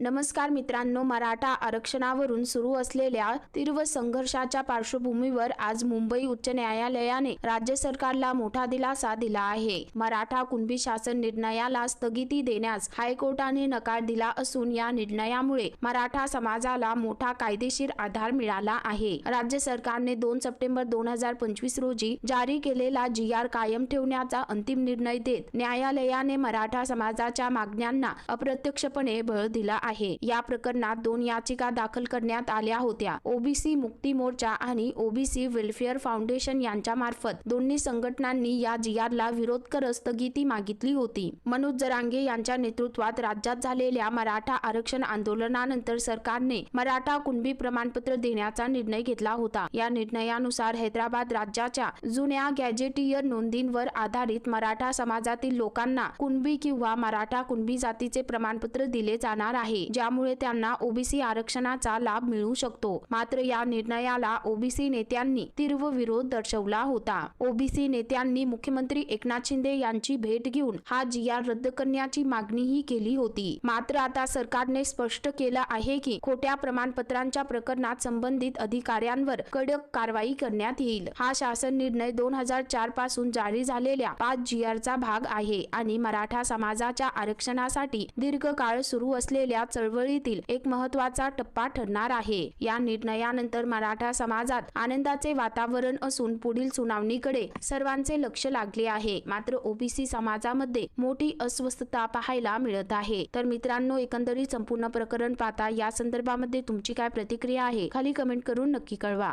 नमस्कार मित्रांनो मराठा आरक्षणावरून सुरू असलेल्या तीव्र संघर्षाच्या पार्श्वभूमीवर आज मुंबई उच्च न्यायालयाने राज्य सरकारला मोठा दिलासा दिला आहे. मराठा कुणबी शासन निर्णयाला स्थगिती देण्यास हायकोर्टाने नकार दिला असून या निर्णयामुळे मराठा समाजाला मोठा कायदेशीर आधार मिळाला आहे. राज्य सरकारने दोन सप्टेंबर दोन हजार पंचवीस रोजी जारी केलेला जी आर कायम ठेवण्याचा अंतिम निर्णय देत न्यायालयाने मराठा समाजाच्या मागण्यांना अप्रत्यक्षपणे बळ दिला आहे. या प्रकरणात दोन याचिका दाखल करण्यात आल्या होत्या. ओबीसी मुक्ती मोर्चा आणि ओबीसी वेलफेअर फाउंडेशन यांच्या मार्फत दोन्ही संघटनांनी या जियारला विरोध करत स्थगिती मागितली होती. मनोज जरांगे यांच्या नेतृत्वात राज्यात झालेल्या मराठा आरक्षण आंदोलनानंतर सरकारने मराठा कुणबी प्रमाणपत्र देण्याचा निर्णय घेतला होता. या निर्णयानुसार हैदराबाद राज्याच्या जुन्या गॅजेटियर नोंदींवर आधारित मराठा समाजातील लोकांना कुणबी किंवा मराठा कुणबी जातीचे प्रमाणपत्र दिले जाणार आहे. ज्यामुळे त्यांना ओबीसी आरक्षणाचा लाभ मिळू शकतो. मात्र या निर्णयाला ओबीसी नेत्यांनी तीव्र विरोध दर्शवला होता. ओबीसी नेत्यांनी मुख्यमंत्री एकनाथ शिंदे यांची भेट घेऊन हा जी रद्द करण्याची मागणीही केली होती. मात्र आता सरकारने स्पष्ट केलं आहे की खोट्या प्रमाणपत्रांच्या प्रकरणात संबंधित अधिकाऱ्यांवर कडक कारवाई करण्यात येईल. हा शासन निर्णय दोन हजार चारपासून जारी झालेल्या पाच जी चा भाग आहे आणि मराठा समाजाच्या आरक्षणासाठी दीर्घकाळ सुरू असलेल्या चळवळीतील एक महत्त्वाचा टप्पा ठरणार आहे. या निर्णयानंतर मराठा समाजात आनंदाचे वातावरण असून पुढील सुनावणीकडे सर्वांचे लक्ष लागले आहे. मात्र ओबीसी समाजामध्ये मोठी अस्वस्थता पाहायला मिळत आहे. तर मित्रांनो एकंदरीत संपूर्ण प्रकरण पाहता या संदर्भामध्ये तुमची काय प्रतिक्रिया आहे? खाली कमेंट करून नक्की कळवा.